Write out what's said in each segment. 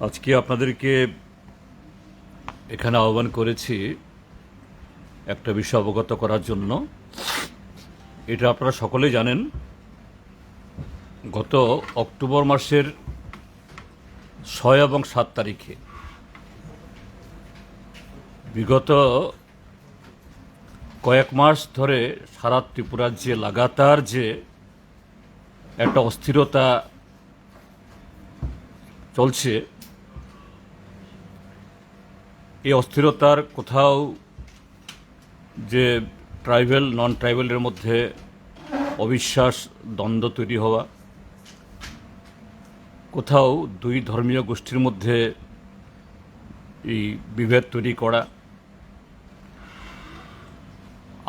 আজকে আপনাদেরকে এখানে আহ্বান করেছি একটা বিষয় অবগত করার জন্য। এটা আপনারা সকলেই জানেন। গত অক্টোবর মাসের ছয় এবং সাত তারিখে বিগত কয়েক মাস ধরে সারা ত্রিপুরার যে লাগাতার যে একটা অস্থিরতা চলছে। এই অস্থিরতার কোথাও যে ট্রাইবেল নন ট্রাইবেলের মধ্যে অবিশ্বাস, দ্বন্দ্ব তৈরি হওয়া, কোথাও দুই ধর্মীয় গোষ্ঠীর মধ্যে এই বিভেদ তৈরি করা,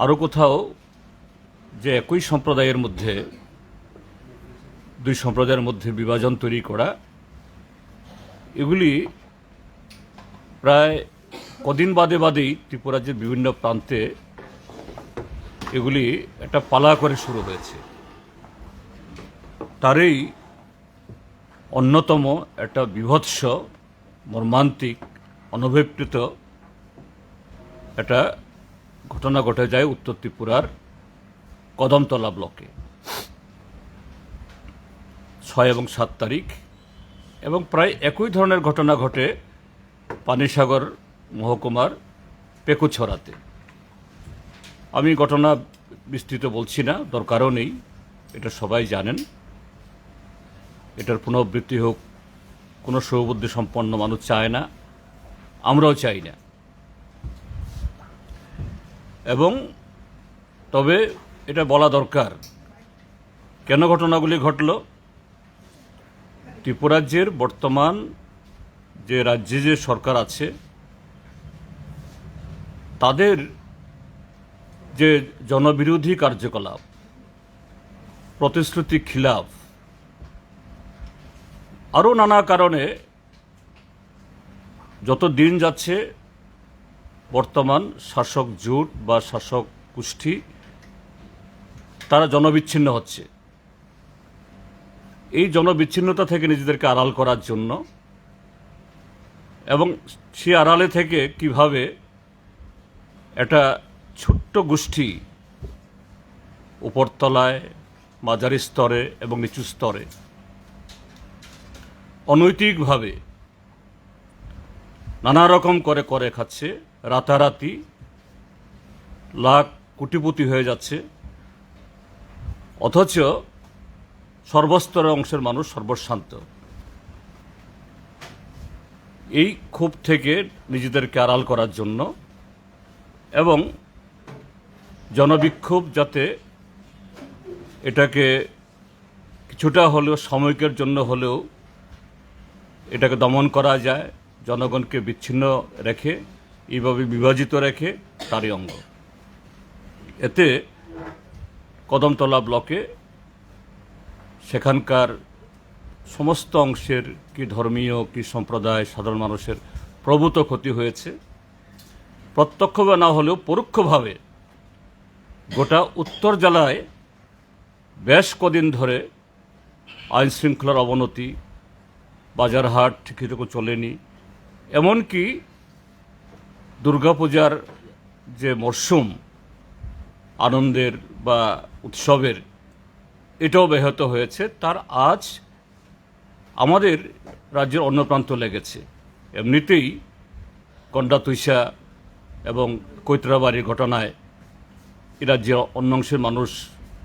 আরও কোথাও যে একই সম্প্রদায়ের মধ্যে, দুই সম্প্রদায়ের মধ্যে বিভাজন তৈরি করা এগুলি প্রায় কদিন বাদে বাদেই ত্রিপুরাজ্যের বিভিন্ন প্রান্তে এগুলি একটা পালা করে শুরু হয়েছে। তারই অন্যতম একটা বিভৎস, মর্মান্তিক অনভিপ্রেত একটা ঘটনা ঘটে যায় উত্তর ত্রিপুরার কদমতলা ব্লকে। ছয় এবং সাত তারিখ এবং প্রায় একই ধরনের ঘটনা ঘটে পানিসাগর মহকুমার পেকুছড়াতে। আমি ঘটনা বিস্তৃত বলছি না, দরকারও নেই, এটা সবাই জানেন। এটার পুনরাবৃত্তি হোক, কোনো সৌবুদ্ধি সম্পন্ন মানুষ চায় না, আমরাও চাই না। এবং তবে এটা বলা দরকার, কেন ঘটনাগুলি ঘটল? ত্রিপুরাজ্যের বর্তমান যে রাজ্যে যে সরকার আছে, তাদের যে জনবিরোধী কার্যকলাপ, প্রতিশ্রুতি খিলাফ, আরও নানা কারণে যত দিন যাচ্ছে বর্তমান শাসক জোট বা শাসক গোষ্ঠী, তারা জনবিচ্ছিন্ন হচ্ছে। এই জনবিচ্ছিন্নতা থেকে নিজেদেরকে আড়াল করার জন্য এবং সে আড়ালে থেকে কীভাবে একটা ছোট্ট গোষ্ঠী উপরতলায়, মাঝারি স্তরে এবং নিচু স্তরে অনৈতিকভাবে নানা রকম করে করে খাচ্ছে, রাতারাতি লাখ কোটিপতি হয়ে যাচ্ছে, অথচ সর্বস্তরের অংশের মানুষ সর্বশান্ত। এই ক্ষোভ থেকে নিজেদেরকে আড়াল করার জন্য এবং জনবিক্ষোভ যাতে এটাকে কিছুটা হলেও সাময়িকের জন্য হলেও এটাকে দমন করা যায়, জনগণকে বিচ্ছিন্ন রেখে, এইভাবে বিভাজিত রেখে তারই অঙ্গ। এতে কদমতলা ব্লকে সেখানকার সমস্ত অংশের কি ধর্মীয়, কি সম্প্রদায়, সাধারণ মানুষের প্রভূত ক্ষতি হয়েছে। প্রত্যক্ষভাবে না হলেও পরোক্ষভাবে গোটা উত্তর জেলায় বেশ কদিন ধরে আইন শৃঙ্খলার অবনতি, বাজারহাট ঠিকঠাক চলেনি। এমনকি দুর্গাপূজার যে মরশুম, আনন্দের বা উৎসবের এটাও ব্যাহত হয়েছে। তার আজ আমাদের রাজ্যের অন্য প্রান্ত লেগেছে। এমনিতেই কন্ডা তুইসা এবং কৈতরাবাড়ির ঘটনায় এ রাজ্যের অন্য অংশের মানুষ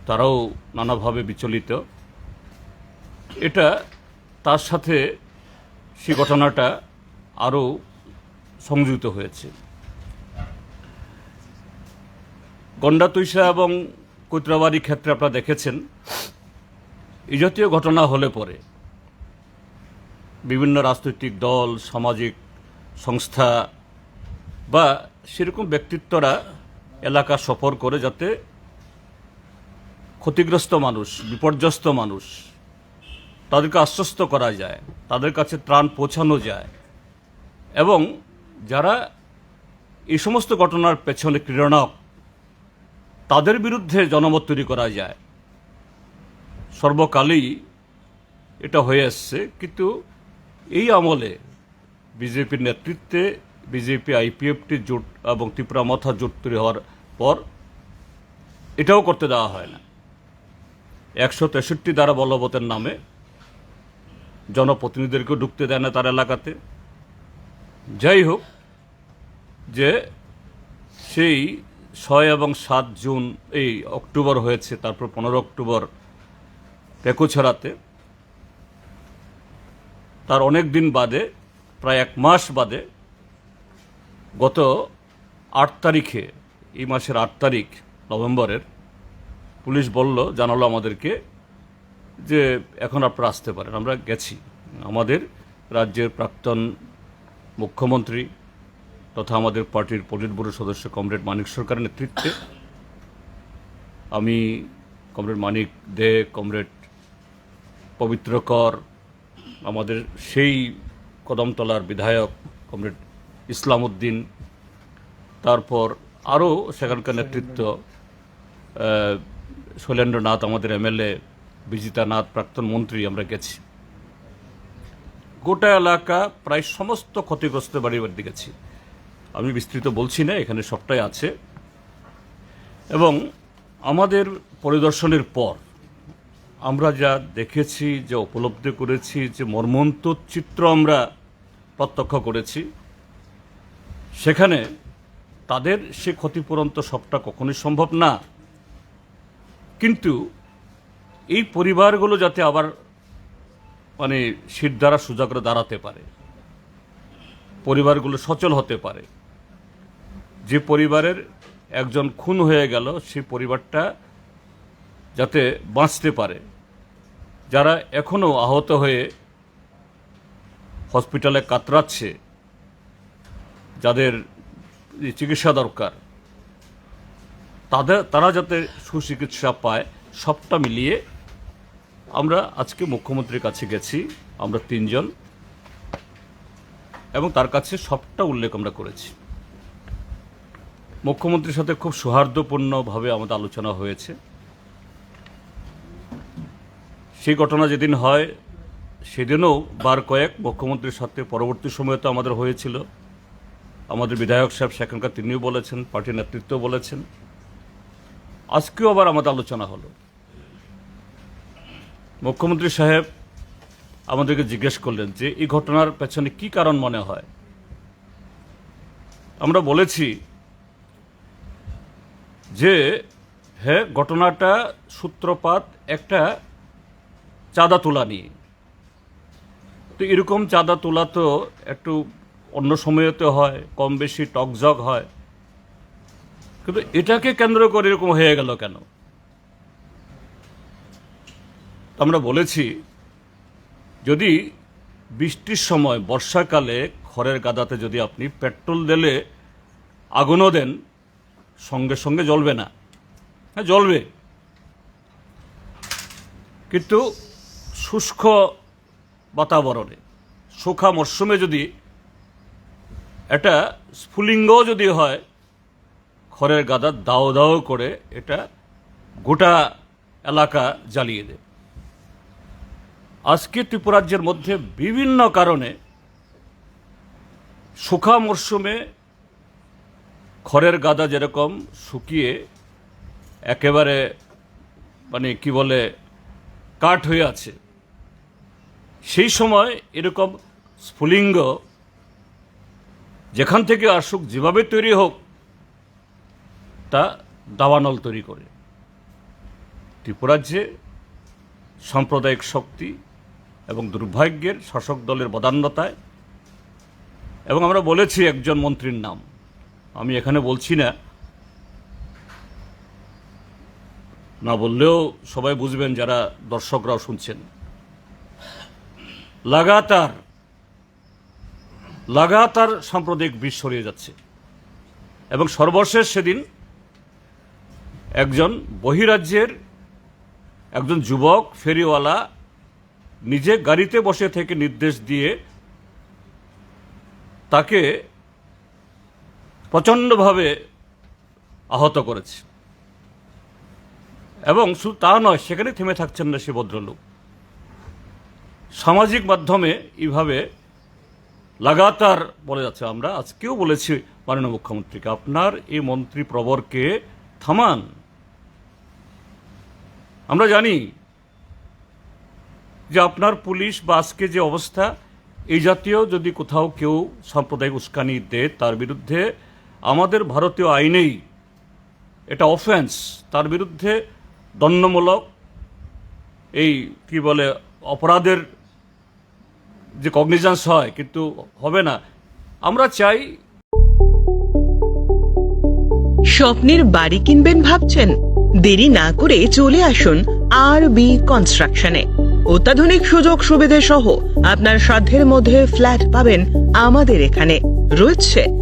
তারাও নানাভাবে বিচলিত। এটা তার সাথে সে ঘটনাটা আরও সংযুক্ত হয়েছে। গন্ডা তুইসা এবং কৈত্রাবাড়ি ক্ষেত্রে আপনারা দেখেছেন, এই জাতীয় ঘটনা হলে পরে বিভিন্ন রাজনৈতিক দল, সামাজিক সংস্থা বা সেরকম ব্যক্তিত্বরা এলাকা সফর করে যাতে ক্ষতিগ্রস্ত মানুষ, বিপর্যস্ত মানুষ তাদেরকে আশ্বস্ত করা যায়, তাদের কাছে ত্রাণ পৌঁছানো যায় এবং যারা এই সমস্ত ঘটনার পেছনে ক্রীড়নক তাদের বিরুদ্ধে জনমত তৈরি করা যায়। সর্বকালেই এটা হয়ে আসছে, কিন্তু এই আমলে বিজেপির নেতৃত্বে, বিজেপি আইপিএফটি জোট এবং ত্রিপুরা মথা জোট তৈরি হওয়ার পর এটাও করতে দেওয়া হয় না। একশো তেষট্টি দ্বারা বলবতের নামে জনপ্রতিনিধিদেরকেও ঢুকতে দেয় না তার এলাকাতে। যাই হোক, যে সেই ছয় এবং সাত জুন এই অক্টোবর হয়েছে, তারপর পনেরো অক্টোবর পেকুছড়াতে তার অনেক দিন বাদে, প্রায় এক মাস বাদে, গত আট তারিখে, এই মাসের আট তারিখ নভেম্বরের, পুলিশ বলল, জানালো আমাদেরকে যে এখন আপনারা আসতে পারেন। আমরা গেছি। আমাদের রাজ্যের প্রাক্তন মুখ্যমন্ত্রী তথা আমাদের পার্টির পলিট ব্যুরো সদস্য কমরেড মানিক সরকারের নেতৃত্বে। আমি কমরেড মানিক দে, কমরেড পবিত্র কর, আমাদের সেই কদমতলার বিধায়ক কমরেড ইসলাম উদ্দিন তারপর আরও সেখানকার নেতৃত্ব শৈলেন্দ্রনাথ আমাদের এমএলএ বিজিতা নাথ, প্রাক্তন মন্ত্রী, আমরা গেছি। গোটা এলাকা প্রায় সমস্ত ক্ষতিগ্রস্ত বাড়ি বাড়িতে গেছি। আমি বিস্তৃত বলছি না, এখানে সবটাই আছে। এবং আমাদের পরিদর্শনের পর আমরা যা দেখেছি, যা উপলব্ধি করেছি, যে মর্মন্ত চিত্র আমরা প্রত্যক্ষ করেছি, সেখানে তাদের সে ক্ষতিপূরণ তো সবটা কখনোই সম্ভব না। কিন্তু এই পরিবারগুলো যাতে আবার মানে শীত দ্বারা সুযোগরে দাঁড়াতে পারে, পরিবারগুলো সচল হতে পারে যে পরিবারের একজন খুন হয়ে গেল সেই পরিবারটা যাতে বাঁচতে পারে। যারা এখনও আহত হয়ে হসপিটালে কাতরাচ্ছে, যাদের চিকিৎসা দরকার, তাদের, তারা যাতে সুচিকিৎসা পায়, সবটা মিলিয়ে আমরা আজকে মুখ্যমন্ত্রীর কাছে গেছি, আমরা তিনজন, এবং তার কাছে সবটা উল্লেখ আমরা করেছি। মুখ্যমন্ত্রীর সাথে খুব সৌহার্দ্যপূর্ণভাবে আমাদের আলোচনা হয়েছে। সেই ঘটনা যেদিন হয়, সেদিনও বার কয়েক মুখ্যমন্ত্রীর সাথে পরবর্তী সময়ে তো আমাদের হয়েছিল। আমাদের বিধায়ক সাহেব সেখানকার তিনিও বলেছেন পার্টির নেতৃত্ব বলেছেন। আজকেও আবার আমাদের আলোচনা হলো। মুখ্যমন্ত্রী সাহেব আমাদেরকে জিজ্ঞেস করলেন যে, এই ঘটনার পেছনে কি কারণ মনে হয়? আমরা বলেছি যে হ্যাঁ ঘটনাটা সূত্রপাত একটা চাঁদা তোলা নিয়ে। তো এরকম চাঁদা তোলা তো একটু অন্য সময়তে হয় কম বেশি টকজগ হয়। কিন্তু এটাকে কেন্দ্র করে এরকম হয়ে গেল কেন? আমরা বলেছি, যদি বৃষ্টির সময়, বর্ষাকালে খড়ের গাদাতে যদি আপনি পেট্রোল দিলে আগুনও দেন সঙ্গে সঙ্গে জ্বলবে না। হ্যাঁ জ্বলবে। কিন্তু শুষ্ক বাতাবরণে শুখা মরশুমে যদি এটা স্ফুলিঙ্গ যদি হয়, খড়ের গাদা দাও দাও করে এটা গোটা এলাকা জ্বালিয়ে দেয়। আজকে ত্রিপুরাজ্যের মধ্যে বিভিন্ন কারণে শুখা মরশুমে খড়ের গাদা যেরকম শুকিয়ে একেবারে মানে কি বলে, কাঠ হয়ে আছে, সেই সময় এরকম স্ফুলিঙ্গ যেখান থেকে আসুক, যেভাবে তৈরি হোক, তা দাবানল তৈরি করে। ত্রিপুরাজ্যে সাম্প্রদায়িক শক্তি এবং দুর্ভাগ্যের শাসক দলের বদান্যতায়, এবং আমরা বলেছি একজন মন্ত্রীর নাম। আমি এখানে বলছি না। না বললেও সবাই বুঝবেন যারা দর্শকরাও শুনছেন। লাগাতার লাগাতার সাম্প্রদায়িক বিষ ছড়িয়ে যাচ্ছে। এবং সর্বশেষ সেদিন একজন বহিরাজ্যের একজন যুবক, ফেরিওয়ালা, নিজে গাড়িতে বসে থেকে নির্দেশ দিয়ে তাকে প্রচণ্ডভাবে আহত করেছে। এবং শুধু তা নয়, সেখানে থেমে থাকছেন না সে ভদ্রলোক। সামাজিক মাধ্যমে এইভাবে লাগাতার বলে যাচ্ছে, আমরা আজকেও বলেছি মাননীয় মুখ্যমন্ত্রীকে, আপনার এই মন্ত্রী প্রবরকে থামান। আমরা জানি যে আপনার পুলিশ বা আজকে যে অবস্থা, এই জাতীয় যদি কোথাও কেউ সাম্প্রদায়িক উস্কানি দেয়, তার বিরুদ্ধে আমাদের ভারতীয় আইনেই এটা অফেন্স তার বিরুদ্ধে দণ্ডমূলক এই, কি বলে, অপরাধের যে কগনিজেন্স হয়, কিন্তু হবে না। আমরা চাই স্বপ্নের বাড়ি কিনবেন ভাবছেন? দেরি না করে চলে আসুন আর বি কনস্ট্রাকশনে অত্যাধুনিক সুযোগ সুবিধে সহ আপনার সাধ্যের মধ্যে ফ্ল্যাট পাবেন আমাদের এখানে। রয়েছে